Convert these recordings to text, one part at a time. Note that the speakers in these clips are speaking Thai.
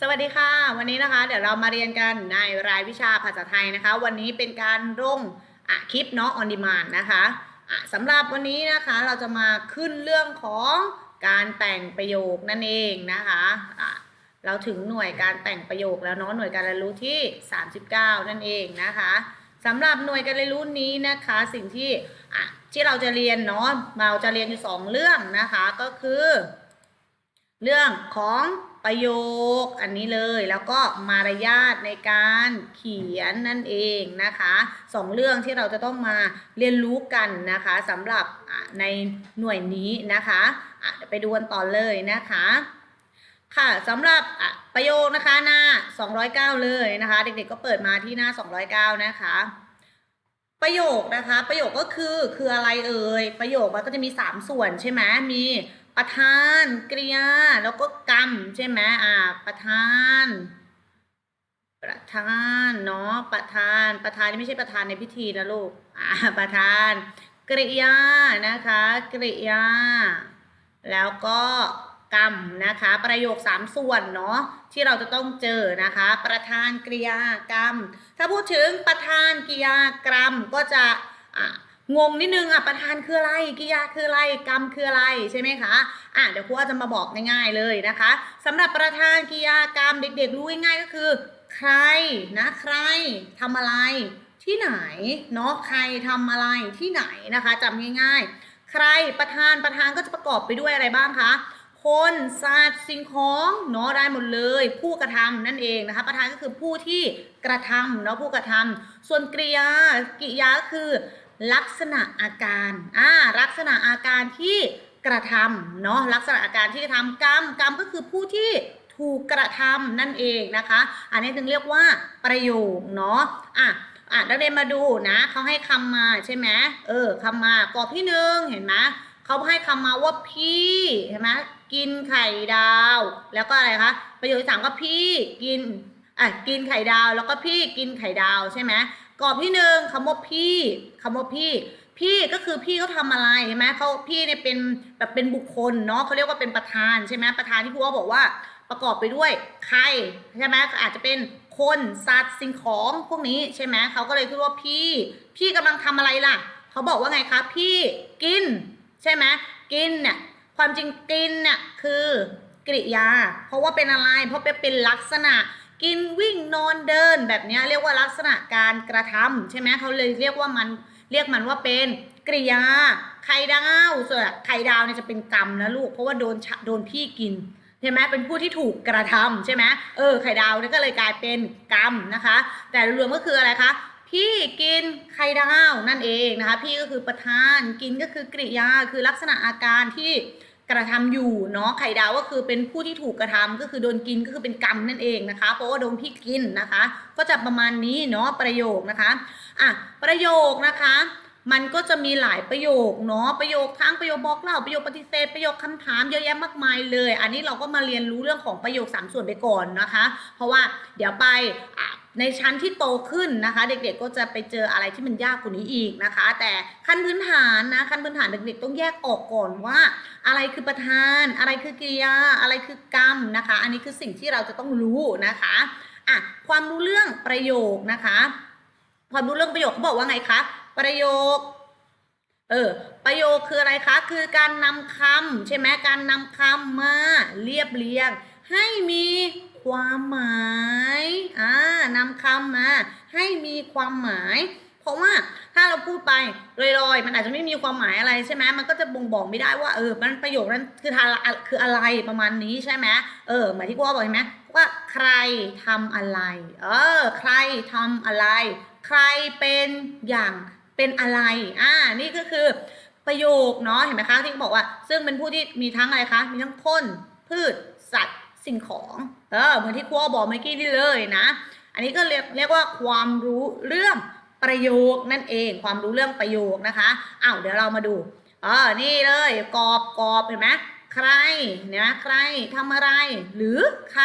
สวัสดีค่ะ วันนี้นะคะ เดี๋ยวเรามาเรียนกันในรายวิชาภาษาไทยนะคะ วันนี้เป็นการลงอะคลิปเนาะ on demand นะคะะสำหรับวันนี้นะคะเราจะมาขึ้นเรื่องของการแต่งประโยคนั่นเองนะคะะเราถึงหน่วยการแต่งประโยคแล้วเนาะหน่วยการเรียนรู้ที่ 39 นั่นเองนะคะสำหรับหน่วยการเรียนรู้นี้นะคะ สิ่งที่ที่เราจะเรียนเนาะเราจะเรียนอยู่สองเรื่องนะคะก็คือ เรื่องของ ประโยคอันนี้เลยแล้วก็มารยาทในการเขียนนั่นเองนะคะสองเรื่องที่เราจะต้องมาเรียนรู้กันนะคะสำหรับในหน่วยนี้นะคะะไปดูกันต่อเลยนะคะค่ะสำหรับประโยคนะคะหน้า 209 เลยนะคะ เด็กๆก็เปิดมาที่หน้า 209 นะคะประโยคนะคะ ประโยคก็คือคืออะไรเอ่ยประโยคมันก็จะมี 3 ส่วนใช่ไหมมี ประธานกริยาแล้วก็กรรมใช่ไหมอ่า ประธาน ประธานเนาะประธาน ประธานนี่ไม่ใช่ประธานในพิธีนะลูกอ่าประธาน กริยานะคะ กริยา แล้วก็กรรมนะคะ ประโยค3ส่วนเนาะที่เราจะต้องเจอนะคะ ประธานกริยากรรม ถ้าพูดถึงประธานกริยากรรมก็จะอะ งงนิดนึงอะประธานคืออะไรกิยาคืออะไรกรรมคืออะไรใช่ไหมคะอะเดี๋ยวครูอาจะมาบอกง่ายๆเลยนะคะสำหรับประธานกิยากรรมเด็กๆรู้ง่ายๆก็คือ ใครนะใครทำอะไรที่ไหนเนาะใครทำอะไรที่ไหนนะคะจำง่าย ๆ ใครประธานประธานก็จะประกอบไปด้วยอะไรบ้างคะคนสัตว์สิ่งของเนาะได้หมดเลย ผู้กระทำนั่นเองนะคะประธานก็คือผู้ที่กระทำเนาะผู้กระทำส่วนกริยากริยาก็คือ ลักษณะอาการอ่าลักษณะอาการที่กระทำเนาะลักษณะอาการที่กระทำกรรมกรรมก็คือผู้ที่ถูกกระทำนั่นเองนะคะ อันนี้ถึงเรียกว่าประโยคเนาะอะอะนักเรียนมาดูนะเขาให้คำมาใช่ไหมเออคำมากรอบที่หนึ่งเห็นไหมเขาให้คำมาว่าพี่เห็นไหมกินไข่ดาว แล้วก็อะไรคะประโยคที่สามก็พี่กินอะกินไข่ดาวแล้วก็พี่กินไข่ดาวใช่ไหม กรอบที่หนึ่งคำว่าพี่คำว่าพี่ พี่ก็คือพี่เขาทำอะไรใช่ไหมเขาพี่เนี่ยเป็นแบบเป็นบุคคลเนาะเขาเรียกว่าเป็นประธานใช่ไหมประธานที่ครูว่าบอกว่าประกอบไปด้วยใครใช่ไหมอาจจะเป็นคนสัตว์สิ่งของพวกนี้ใช่ไหมเขาก็เลยคิดว่าพี่ พี่กำลังทำอะไรล่ะเขาบอกว่าไงคะพี่กิน ใช่ไหมกินเนี่ยความจริงกินเนี่ยคือกริยา เพราะว่าเป็นอะไร เพราะเป็นลักษณะ กินวิ่งนอนเดินแบบนี้เรียกว่าลักษณะการกระทำใช่ไหมเขาเลยเรียกว่ามันเรียกมันว่าเป็นกริยาไข่ดาวส่วนไข่ดาวเนี่ยจะเป็นกรรมนะลูกเพราะว่าโดนโดนพี่กินใช่ไหมเป็นผู้ที่ถูกกระทำใช่ไหมเออไข่ดาวนี่ก็เลยกลายเป็นกรรมนะคะ แต่รวมก็คืออะไรคะพี่กินไข่ดาวนั่นเองนะคะ พี่ก็คือประธานกินก็คือกริยาคือลักษณะอาการที่ กระทำอยู่เนาะไข่ดาวก็คือเป็นผู้ที่ถูกกระทำก็คือโดนกินก็คือเป็นกรรมนั่นเองนะคะ เพราะว่าโดนพี่กินนะคะ ก็จะประมาณนี้เนาะประโยคนะคะอะประโยคนะคะ มันก็จะมีหลายประโยคเนาะประโยคทั้งประโยคบอกเล่าประโยคปฏิเสธประโยคคำถามเยอะแยะมากมายเลย อันนี้เราก็มาเรียนรู้เรื่องของประโยคสามส่วนไปก่อนนะคะ เพราะว่าเดี๋ยวไป ในชั้นที่โตขึ้นนะคะ เด็กๆก็จะไปเจออะไรที่มันยากกว่านี้อีกนะคะ แต่ขั้นพื้นฐานนะขั้นพื้นฐานเด็กๆต้องแยกออกก่อนว่า อะไรคือประธาน อะไรคือกริยา อะไรคือกรรมนะคะ อันนี้คือสิ่งที่เราจะต้องรู้นะคะอะความรู้เรื่องประโยคนะคะ ความรู้เรื่องประโยคเขาบอกว่าไงคะประโยคเออประโยคคืออะไรคะ คือการนำคำใช่ไหมการนำคำมาเรียบเรียง ให้มี ความหมายอ่านำคำมาให้มีความหมาย เพราะว่าถ้าเราพูดไปลอยๆ มันอาจจะไม่มีความหมายอะไรใช่ไหมมันก็จะบ่งบอกไม่ได้ว่าเออมันประโยคนั้นคือทาคืออะไรประมาณนี้ใช่ไหมเออเหมายที่กูบอกใช่ไหมว่าใครทำอะไร เออ ใครทำอะไร ใครเป็นอย่างเป็นอะไร อ่า นี่ก็คือประโยคเนาะ เห็นไหมคะที่เขาบอกว่า ซึ่งเป็นผู้ที่มีทั้งอะไรคะ มีทั้งคน พืช สัตว์ สิ่งของเออเหมือนที่ครูบอกเมื่อกี้นี่เลยนะ อันนี้ก็เรียกเรียกว่าความรู้เรื่องประโยคนั่นเองความรู้เรื่องประโยคนะคะอ้าวเดี๋ยวเรามาดูเออนี่เลยกอบกอบเห็นไหมใครเนี่ยใครทำอะไร หรือใคร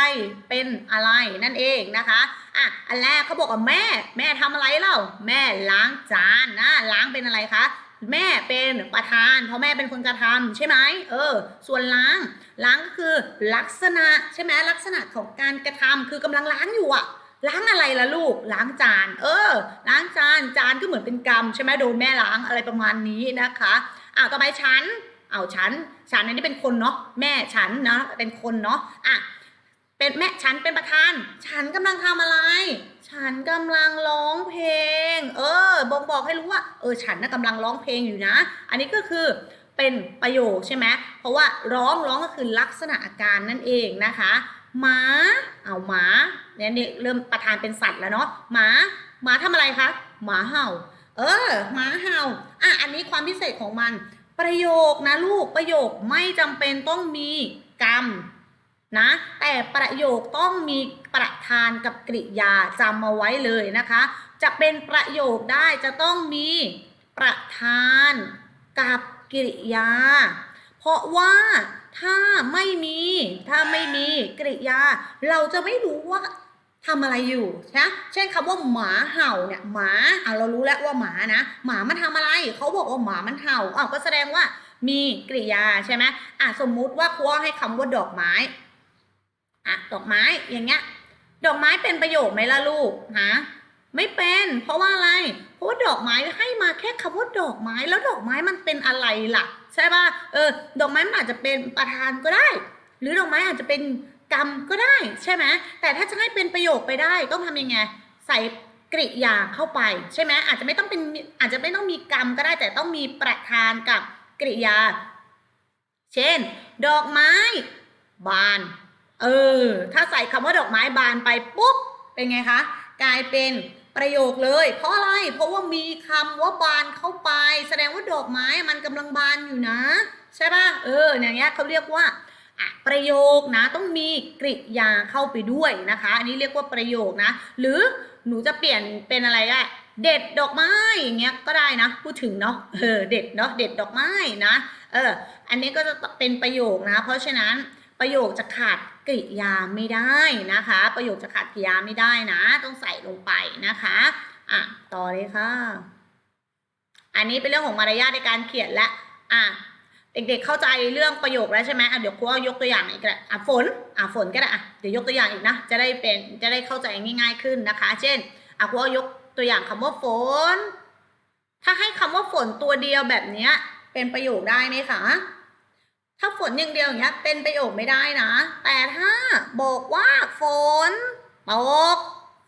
เป็นอะไรนั่นเองนะคะอะอันแรกเขาบอกว่าแม่ แม่ทำอะไรเล่าแม่ล้างจานนะล้างเป็นอะไรคะ แม่เป็นประธาน เพราะแม่เป็นคนกระทำใช่ไหมเออ ส่วนล้าง ล้างก็คือลักษณะใช่ไหมลักษณะของการกระทำคือกำลังล้างอยู่อะล้างอะไรล่ะลูก ล้างจาน เออ ล้างจานจานก็เหมือนเป็นกรรมใช่ไหมโดนแม่ล้างอะไรประมาณนี้นะคะอ่าต่อไปฉันเอาฉัน ฉันนนี้เป็นคนเนาะแม่ฉันเนาะเป็นคนเนาะอะ เป็นแม่ฉันเป็นประธาน ฉันกำลังทำอะไร ฉันกำลังร้องเพลง เออบอกบอกให้รู้ว่า เออ ฉันน่ะกำลังร้องเพลงอยู่นะ อันนี้ก็คือเป็นประโยคใช่ไหมเพราะว่าร้องร้องก็คือลักษณะอาการนั่นเองนะคะหมาเอาหมาเนี่ยนี่เริ่มประธานเป็นสัตว์แล้วเนาะหมาหมาทำอะไรคะหมาเห่า เออหมาเห่าอะอันนี้ความพิเศษของมัน ประโยคนะลูกประโยคไม่จำเป็นต้องมีกรรม นะ แต่ประโยคต้องมีประธานกับกริยาจำมาไว้เลยนะคะ จะเป็นประโยคได้จะต้องมีประธานกับกริยา เพราะว่าถ้าไม่มีถ้าไม่มีกริยา เราจะไม่รู้ว่าทำอะไรอยู่นะเช่นคำว่าหมาเห่าเนี่ยหมาอะเรารู้แล้วว่าหมานะหมามันทำอะไรเขาบอกว่าหมามันเห่าอ้าวก็แสดงว่ามีกริยาใช่ไหมอะสมมุติว่าครูให้คำว่าดอกไม้ อะดอกไม้อย่างเงี้ย ดอกไม้เป็นประโยชน์ไหมล่ะลูกฮะไม่เป็น เพราะว่าอะไร เพราะว่าดอกไม้ให้มาแค่คำว่าดอกไม้แล้วดอกไม้มันเป็นอะไรล่ะ ใช่ป่ะเออ ดอกไม้มันอาจจะเป็นประธานก็ได้ หรือดอกไม้อาจจะเป็นกรรมก็ได้ใช่ไหมแต่ถ้าจะให้เป็นประโยคไปได้ต้องทำยังไง ใส่กริยาเข้าไปใช่ไหมอาจจะไม่ต้องเป็นอาจจะไม่ต้องมีกรรมก็ได้แต่ต้องมีประธานกับกริยา เช่น ดอกไม้ บาน เออ ถ้าใส่คำว่าดอกไม้บานไปปุ๊บ เป็นไงคะ กลายเป็นประโยคเลย เพราะอะไร เพราะว่ามีคำว่าบานเข้าไป แสดงว่าดอกไม้มันกำลังบานอยู่นะ ใช่ป่ะ เออ อย่างเงี้ยเขาเรียกว่าประโยคนะต้องมีกริยาเข้าไปด้วยนะคะ อันนี้เรียกว่าประโยคนะ หรือหนูจะเปลี่ยนเป็นอะไรก็ได้เด็ดดอกไม้อย่างเงี้ยก็ได้นะพูดถึงเนาะเออเด็ดเนาะเด็ดดอกไม้นะเอออันนี้ก็จะเป็นประโยคนะ เพราะฉะนั้นประโยคจะขาด กริยาไม่ได้นะคะ ประโยคจะขาดกริยาไม่ได้นะ ต้องใส่ลงไปนะคะอะต่อเลยค่ะ อันนี้เป็นเรื่องของมารยาทในการเขียนและอะเด็กๆเข้าใจเรื่องประโยคแล้วใช่ไหมอะเดี๋ยวครูเอายกตัวอย่างอีกแล้วอะฝนอะฝนก็ได้อะเดี๋ยวยกตัวอย่างอีกนะ จะได้เป็นจะได้เข้าใจง่าย ๆขึ้นนะคะ เช่นอะครูเอายกตัวอย่างคำว่าฝน ถ้าให้คำว่าฝนตัวเดียวแบบเนี้ยเป็นประโยคได้ไหมคะ ถ้าฝนอย่างเดียวอย่างเงี้ยเป็นประโยคไม่ได้นะ แต่ถ้าบอกว่าฝนตก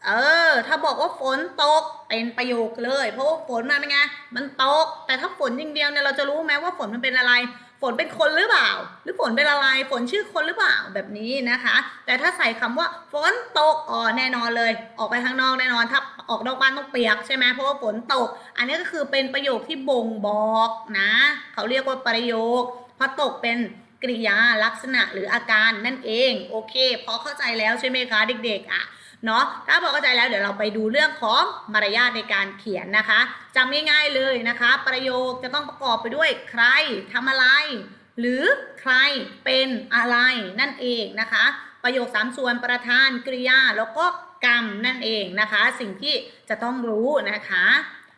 เออ ถ้าบอกว่าฝนตกเป็นประโยคเลย เพราะว่าฝนมันเป็นไง มันตก แต่ถ้าฝนอย่างเดียวเนี่ยเราจะรู้ไหมว่าฝนมันเป็นอะไร ฝนเป็นคนหรือเปล่า หรือฝนเป็นอะไร ฝนชื่อคนหรือเปล่าแบบนี้นะคะ แต่ถ้าใส่คำว่าฝนตกอ๋อแน่นอนเลย ออกไปข้างนอกแน่นอน ถ้าออกนอกบ้านต้องเปียกใช่ไหมเพราะว่าฝนตก อันนี้ก็คือเป็นประโยคที่บ่งบอกนะ เขาเรียกว่าประโยค พราะตกเป็นกริยาลักษณะหรืออาการนั่นเองโอเคพอเข้าใจแล้วใช่ไหมคะเด็กๆอะเนาะถ้าพอเข้าใจแล้วเดี๋ยวเราไปดูเรื่องของมารยาทในการเขียนนะคะจำง่ายๆเลยนะคะ ประโยคจะต้องประกอบไปด้วยใครทำอะไร หรือใครเป็นอะไรนั่นเองนะคะ ประโยคสามส่วนประธานกริยาแล้วก็กรรมนั่นเองนะคะ สิ่งที่จะต้องรู้นะคะ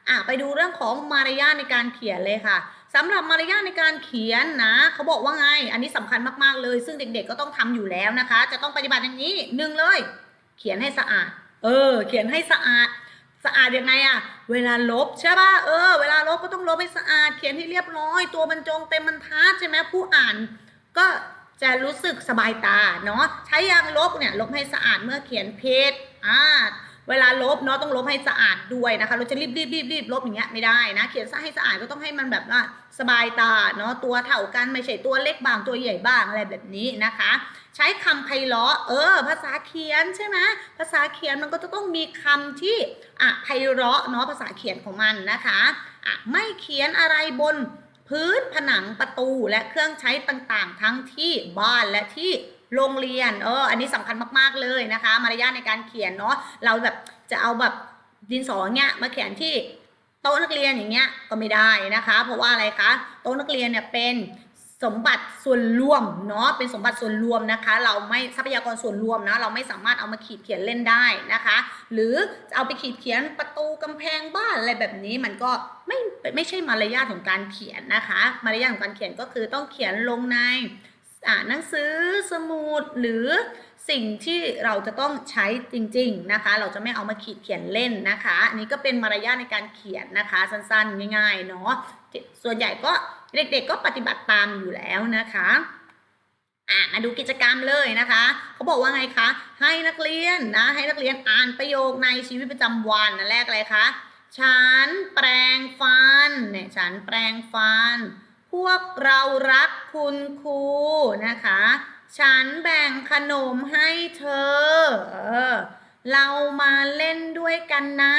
อะไปดูเรื่องของมารยาทในการเขียนเลยค่ะ สำหรับมารยาทในการเขียนนะเขาบอกว่าไง อันนี้สำคัญมากๆเลย ซึ่งเด็กๆก็ต้องทำอยู่แล้วนะคะ จะต้องปฏิบัติอย่างนี้หนึ่งเลย เขียนให้สะอาด เออ เขียนให้สะอาดสะอาดยังไงอะเวลาลบใช่ป่ะเออเวลาลบก็ต้องลบให้สะอาด เขียนให้เรียบร้อย ตัวบรรจงเต็มบรรทัดใช่ไหมผู้อ่านก็จะรู้สึกสบายตาเนาะใช้ยางลบเนี่ยลบให้สะอาดเมื่อเขียนเพจอ่า เวลาลบเนาะต้องลบให้สะอาดด้วยนะคะ เราจะรีบรีบรีบรีบลบอย่างเงี้ยไม่ได้นะ เขียนซะให้สะอาดก็ต้องให้มันแบบว่าสบายตาเนาะตัวเท่ากันไม่ใช่ตัวเล็กบางตัวใหญ่บ้างอะไรแบบนี้นะคะ ใช้คำไพเราะเออ ภาษาเขียนใช่ไหมภาษาเขียนมันก็จะต้องมีคำที่อะไพเราะเนาะภาษาเขียนของมันนะคะอะไม่เขียนอะไรบนพื้นผนังประตูและเครื่องใช้ต่างๆ ทั้งที่บ้านและที่ โรงเรียนเอออันนี้สำคัญมากๆเลยนะคะ มารยาทในการเขียนเนาะเราแบบจะเอาแบบดินสอเงี้ยมาเขียนที่โต๊ะนักเรียนอย่างเงี้ยก็ไม่ได้นะคะ เพราะว่าอะไรคะโต๊ะนักเรียนเนี่ยเป็นสมบัติส่วนรวมเนาะเป็นสมบัติส่วนรวมนะคะ เราไม่ทรัพยากรส่วนรวมนะเราไม่สามารถเอามาขีดเขียนเล่นได้นะคะ หรือจะเอาไปขีดเขียนประตูกำแพงบ้านอะไรแบบนี้มันก็ไม่ไม่ใช่มารยาทของการเขียนนะคะ มารยาทของการเขียนก็คือต้องเขียนลงใน หนังสือสมุดหรือสิ่งที่เราจะต้องใช้จริงๆนะคะ เราจะไม่เอามาขีดเขียนเล่นนะคะอันนี้ก็เป็นมารยาทในการเขียนนะคะ สั้นๆ ง่ายๆเนาะส่วนใหญ่ก็เด็กๆก็ปฏิบัติตามอยู่แล้วนะคะอะมาดูกิจกรรมเลยนะคะเขาบอกว่าไงคะ ให้นักเรียนนะให้นักเรียนอ่านประโยคในชีวิตประจำวันอันแรกอะไรคะฉันแปรงฟันเนี่ยฉันแปรงฟัน พวกเรารักคุณครูนะคะ ฉันแบ่งขนมให้เธอ เออ เรามาเล่นด้วยกันนะ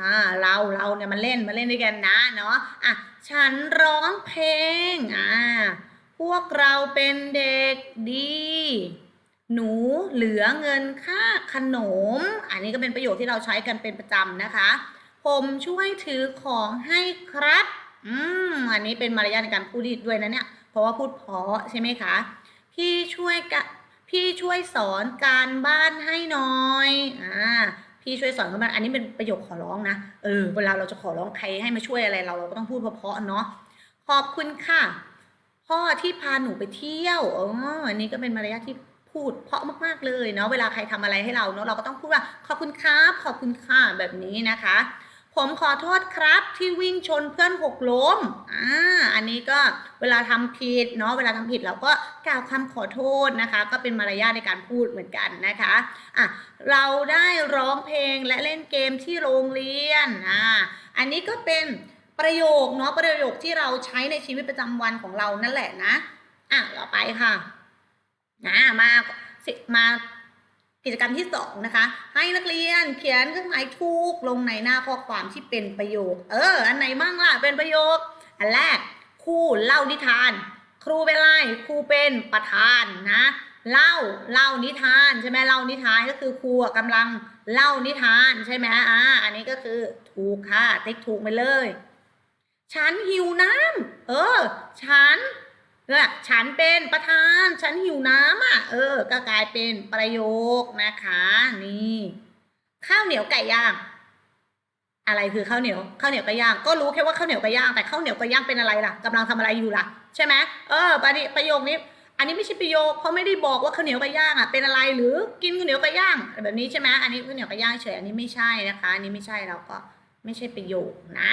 อ่า เราเราเนี่ยมาเล่นมาเล่นด้วยกันนะเนาะ อะ ฉันร้องเพลง อ่า พวกเราเป็นเด็กดี หนูเหลือเงินค่าขนม อันนี้ก็เป็นประโยชน์ที่เราใช้กันเป็นประจำนะคะ ผมช่วยถือของให้ครับ อืม อันนี้เป็นมารยาทในการพูดด้วยนะเนี่ย เพราะว่าพูดเพาะใช่ไหมคะ พี่ช่วยกะพี่ช่วยสอนการบ้านให้หน่อย อ่า พี่ช่วยสอนการบ้าน อันนี้เป็นประโยคขอร้องนะ เออ เวลาเราจะขอร้องใครให้มาช่วยอะไรเราเราก็ต้องพูดเพาะๆเนาะ ขอบคุณค่ะ พ่อที่พาหนูไปเที่ยวอ๋ออันนี้ก็เป็นมารยาทที่พูดเพาะมากๆเลยเนาะ เวลาใครทำอะไรให้เราเนาะเราก็ต้องพูดว่าขอบคุณครับ ขอบคุณค่ะแบบนี้นะคะ ผมขอโทษครับที่วิ่งชนเพื่อนหกล้ม อ่า อันนี้ก็เวลาทำผิดเนาะ เวลาทำผิดเราก็กล่าวคำขอโทษนะคะ ก็เป็นมารยาทในการพูดเหมือนกันนะคะ อะ เราได้ร้องเพลงและเล่นเกมที่โรงเรียน อ่า อันนี้ก็เป็นประโยคเนาะ ประโยคที่เราใช้ในชีวิตประจำวันของเรานั่นแหละนะ อะ ต่อไปค่ะ นะ มา มา กิจกรรมที่สองนะคะ ให้นักเรียนเขียนเครื่องหมายถูกลงในหน้าข้อความที่เป็นประโยค เออ อันไหนบ้างล่ะเป็นประโยค อันแรกครูเล่านิทาน ครูเป็นไรครูเป็นประธานนะเล่าเล่านิทานใช่ไหมเล่านิทานก็คือครูอะกำลังเล่านิทานใช่ไหมอ่าอันนี้ก็คือถูกค่ะติ๊กถูกไปเลย ฉันหิวน้ำเออ ฉัน เนี่ยฉันเป็นประธาน ฉันหิวน้ำอะ เออ ก็กลายเป็นประโยคนะคะ นี่ ข้าวเหนียวไก่ย่าง อะไรคือข้าวเหนียว ข้าวเหนียวไก่ย่าง ก็รู้แค่ว่าข้าวเหนียวไก่ย่าง แต่ข้าวเหนียวไก่ย่างเป็นอะไรล่ะกำลังทำอะไรอยู่ล่ะ ใช่ไหมเออประประโยคนี้ อันนี้ไม่ใช่ประโยคเขาไม่ได้บอกว่าข้าวเหนียวไก่ย่างอะ เป็นอะไร หรือกินข้าวเหนียวไก่ย่าง แบบนี้ใช่ไหมอันนี้ข้าวเหนียวไก่ย่างเฉย อันนี้ไม่ใช่นะคะ อันนี้ไม่ใช่เราก็ไม่ใช่ประโยคนะ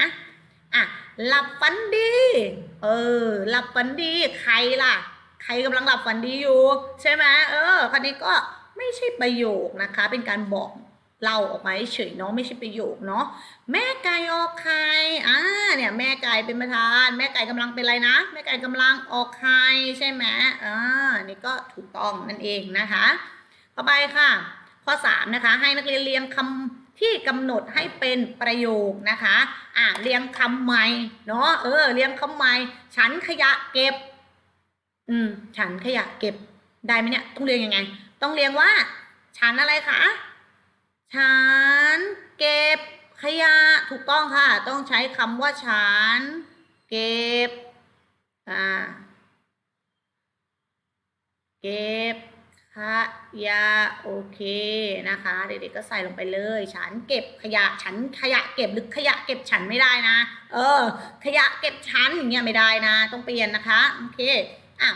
อะหลับฝันดี เออ หลับฝันดี ใครล่ะ ใครกำลังหลับฝันดีอยู่ ใช่ไหมเออคันนี้ก็ไม่ใช่ประโยคนะคะ เป็นการบอกเล่าออกมาเฉยเนาะไม่ใช่ประโยคเนาะแม่ไก่ออกไข่อ่าเนี่ยแม่ไก่เป็นประธาน แม่ไก่กำลังเป็นอะไรนะ แม่ไก่กำลังออกไข่ใช่ไหมอ่านี่ก็ถูกต้องนั่นเองนะคะ ต่อไปค่ะ ข้อ3นะคะให้นักเรียนเรียงคำ ที่กำหนดให้เป็นประโยคนะคะ อ่าเรียงคำใหม่เนาะเออเรียงคำใหม่ฉันขยะเก็บ อืม ฉันขยะเก็บได้ไหมเนี่ยต้องเรียงยังไง ต้องเรียงว่า ฉันอะไรคะฉันเก็บขยะถูกต้องค่ะ ต้องใช้คำว่าฉันเก็บอ่าเก็บ ขยะโอเคนะคะ เด็กๆก็ใส่ลงไปเลย ฉันเก็บขยะฉันขยะเก็บหรือขยะเก็บฉันไม่ได้นะ เออ ขยะเก็บฉันอย่างเงี้ยไม่ได้นะ ต้องเปลี่ยนนะคะโอเคอะ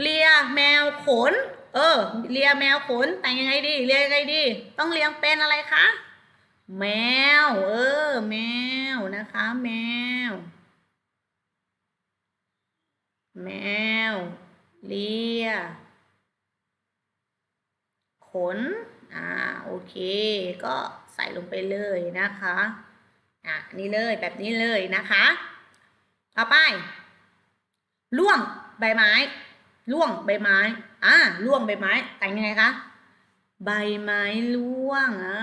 เลียแมวขน เออ เลียแมวขนแต่งยังไงดีเลียยังไงดี ต้องเลี้ยงเป็นอะไรคะแมว เออ แมวนะคะ แมว แมว เลีย ขน อ่า โอเค ก็ใส่ลงไปเลยนะคะ อะนี่เลยแบบนี้เลยนะคะ ต่อไป ล่วงใบไม้ ล่วงใบไม้ อ่า ล่วงใบไม้ แต่งยังไงคะ ใบไม้ล่วง อ่า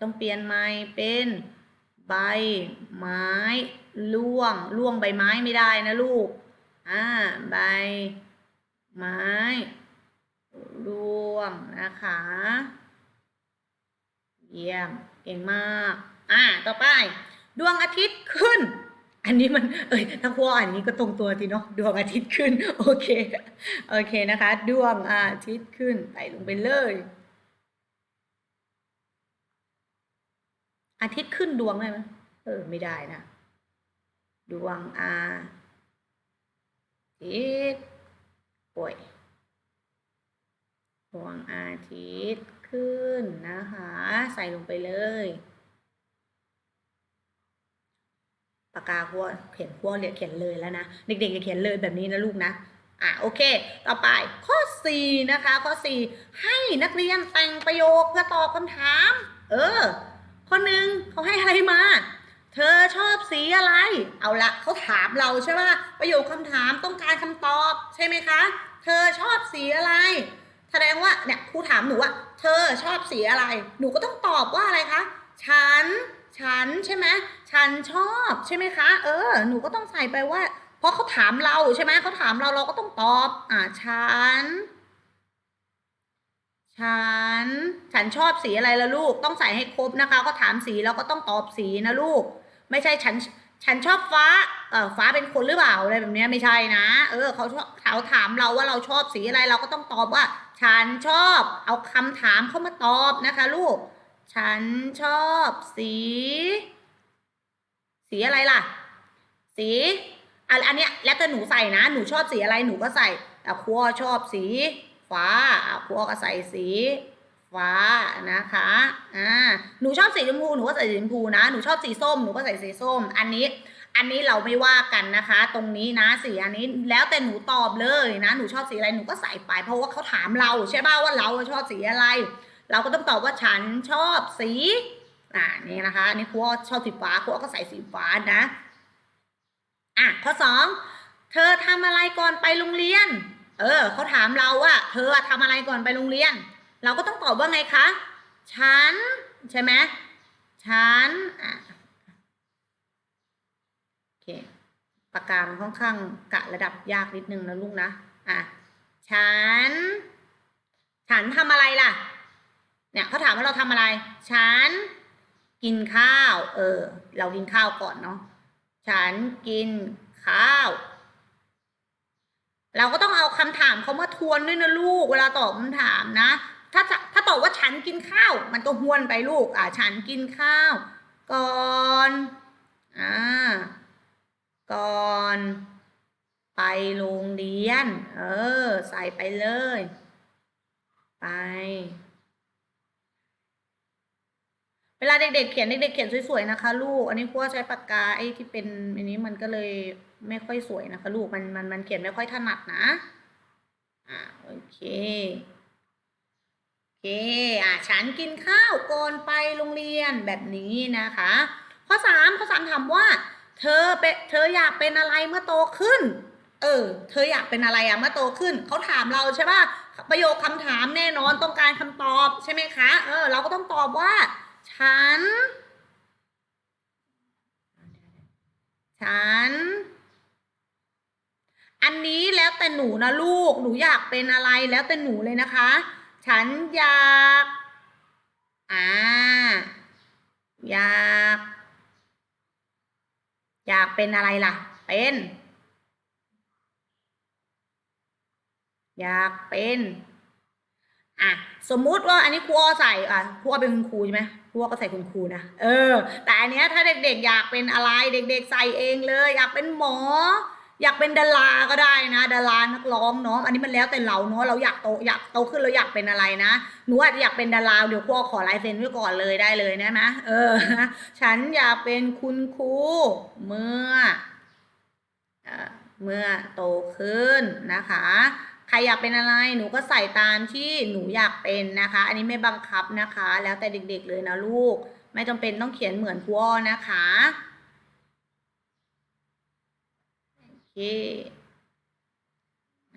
ต้องเปลี่ยนไม้เป็นใบไม้ล่วง ล่วงใบไม้ไม่ได้นะลูก อ่า ใบไม้ ร่วงนะคะ เยี่ยม เก่งมาก อ่า ต่อไป ดวงอาทิตย์ขึ้น อันนี้มัน เอ้ย ถ้าพัวอันนี้ก็ตรงตัวทีเนาะ ดวงอาทิตย์ขึ้น โอเค โอเคนะคะ ดวงอาทิตย์ขึ้นใส่ลงไปเลย อาทิตย์ขึ้นดวงได้ไหมเออ ไม่ได้นะ ดวงอาทิตย์โอ้ย ดวงอาทิตย์ขึ้นนะคะ ใส่ลงไปเลยปากกาพัวเขียนพัวเรียกเขียนเลยแล้วนะ เด็กๆจะเขียนเลยแบบนี้นะลูกนะอะโอเค ต่อไปข้อ 4 นะคะ ข้อ 4 ให้นักเรียนแต่งประโยคเพื่อตอบคำถาม เออ ข้อหนึ่งเขาให้อะไรมา เธอชอบสีอะไร เอาละเขาถามเราใช่ไหมประโยคคำถามต้องการคำตอบใช่ไหมคะ เธอชอบสีอะไร แสดงว่าเนี่ยครูถามหนูว่า เธอชอบสีอะไร หนูก็ต้องตอบว่าอะไรคะ ฉัน ฉันใช่ไหมฉันชอบใช่ไหมคะ เออ หนูก็ต้องใส่ไปว่า เพราะเขาถามเราใช่ไหมเขาถามเราเราก็ต้องตอบ อ่า ฉัน ฉัน ฉันชอบสีอะไรละลูก ต้องใส่ให้ครบนะคะเขาถามสีเราก็ต้องตอบสีนะลูก ไม่ใช่ฉัน ฉันชอบฟ้า เออฟ้าเป็นคนหรือเปล่าอะไรแบบนี้ไม่ใช่นะ เออเขาชอบเขาถามเราว่าเราชอบสีอะไรเราก็ต้องตอบว่า ฉันชอบ เอาคำถามเข้ามาตอบนะคะลูก ฉันชอบสี สีอะไรล่ะ สีอันอันเนี้ยแล้วแต่หนูใส่นะหนูชอบสีอะไรหนูก็ใส่แต่ครัวชอบสี ฟ้าครัวก็ใส่สี ฟ้านะคะอ่าหนูชอบสีชมพูหนูก็ใส่สีชมพูนะหนูชอบสีส้มหนูก็ใส่สีส้ม อันนี้ อันนี้เราไม่ว่ากันนะคะ ตรงนี้นะสีอันนี้แล้วแต่หนูตอบเลยนะ หนูชอบสีอะไรหนูก็ใส่ไปเพราะว่าเขาถามเราใช่ป่าว่าเราชอบสีอะไร เราก็ต้องตอบว่าฉันชอบสีอ่านี่นะคะนี่ครูชอบสีฟ้าครูก็ใส่สีฟ้านะอะข้อสองเธอทำอะไรก่อนไปโรงเรียน เออเขาถามเราว่า เธอทำอะไรก่อนไปโรงเรียน เราก็ต้องตอบว่าไงคะ ฉัน ใช่ไหมฉันอะโอเคปากกามันค่อนข้างกะระดับยากนิดนึงนะลูกนะอะฉัน ฉันทำอะไรล่ะ เนี่ยเขาถามว่าเราทำอะไร ฉัน กินข้าว เออ เรากินข้าวก่อนเนาะฉันกินข้าว เราก็ต้องเอาคำถามเขามาทวนด้วยนะลูก เวลาตอบคำถามนะ ถ้าถ้าตอบว่าฉันกินข้าว มันก็หวนไปลูก อ่า ฉันกินข้าว ก่อนอ่าก่อน ไปโรงเรียน เออ ใส่ไปเลย ไป เวลาเด็กๆเขียนเด็กๆเขียนสวยๆนะคะ ลูก อันนี้พวกใช้ปากกาไอ้ที่เป็นอันนี้มันก็เลยไม่ค่อยสวยนะคะ ลูกมันมันมันเขียนไม่ค่อยถนัดนะ อ่าโอเค เคอะฉันกินข้าวก่อนไปโรงเรียนแบบนี้นะคะ ข้อสามข้อสามถามว่า เธอเปเธออยากเป็นอะไรเมื่อโตขึ้น เออ เธออยากเป็นอะไรอะเมื่อโตขึ้น เขาถามเราใช่ป่ะ ประโยคคำถามแน่นอนต้องการคำตอบใช่ไหมคะ เออ เราก็ต้องตอบว่า ฉัน ฉันอันนี้แล้วแต่หนูนะลูก หนูอยากเป็นอะไรแล้วแต่หนูเลยนะคะ ฉันอยากอ่าอยาก อยากเป็นอะไรล่ะ เป็น อยากเป็นอะสมมุติว่าอันนี้ครูอ้อใส่อะครูอ้อเป็นคุณครูใช่ไหมครูอ้อก็ใส่คุณครูนะเออ แต่อันเนี้ยถ้าเด็กๆ อยากเป็นอะไรเด็ก ๆ ใส่เองเลย อยากเป็นหมอ อยากเป็นดาราก็ได้นะ ดารานักร้องเนาะอันนี้มันแล้วแต่เราเนาะเราอยากโตอยากโตขึ้นเราอยากเป็นอะไรนะหนูอาจจะอยากเป็นดาราเดี๋ยวครูอ้อขอลายเซ็นไว้ก่อนเลยได้เลยนะนะเออ ฉันอยากเป็นคุณครูเมื่อเมื่อโตขึ้นนะคะใครอยากเป็นอะไรหนูก็ใส่ตามที่หนูอยากเป็นนะคะ อันนี้ไม่บังคับนะคะ แล้วแต่เด็กๆเลยนะลูก ไม่จำเป็นต้องเขียนเหมือนครูอ้อนะคะโอ เค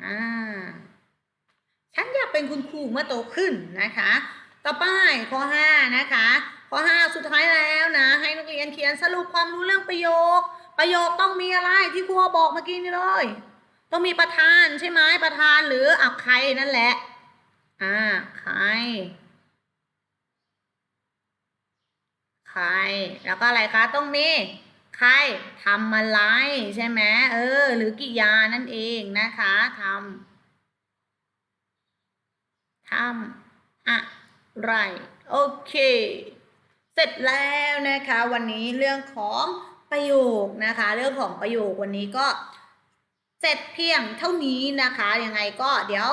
อ่าฉันอยากเป็นคุณครูเมื่อโตขึ้นนะคะ ต่อไปข้อห้านะคะ ข้อห้าสุดท้ายแล้วนะ ให้นักเรียนเขียนสรุปความรู้เรื่องประโยค ประโยคต้องมีอะไรที่ครูบอกเมื่อกี้นี่เลย ต้องมีประธานใช่ไหมประธานหรืออะใครนั่นแหละ อ่าใครใครแล้วก็อะไรคะต้องมี ใครทำอะไรใช่ไหมเออ หรือกิยานั่นเองนะคะทำทำอะไรโอเค เสร็จแล้วนะคะ วันนี้เรื่องของประโยคนะคะ เรื่องของประโยควันนี้ก็เสร็จเพียงเท่านี้นะคะ ยังไงก็เดี๋ยว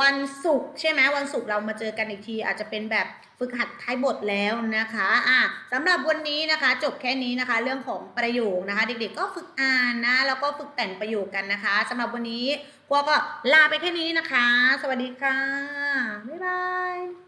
วันศุกร์ใช่ไหมวันศุกร์เรามาเจอกันอีกที อาจจะเป็นแบบฝึกหัดท้ายบทแล้วนะคะอะสำหรับวันนี้นะคะ จบแค่นี้นะคะ เรื่องของประโยคนะคะ เด็กๆก็ฝึกอ่านนะแล้วก็ฝึกแต่งประโยคกันนะคะสำหรับวันนี้พวกก็ลาไปแค่นี้นะคะ สวัสดีค่ะบ๊ายบาย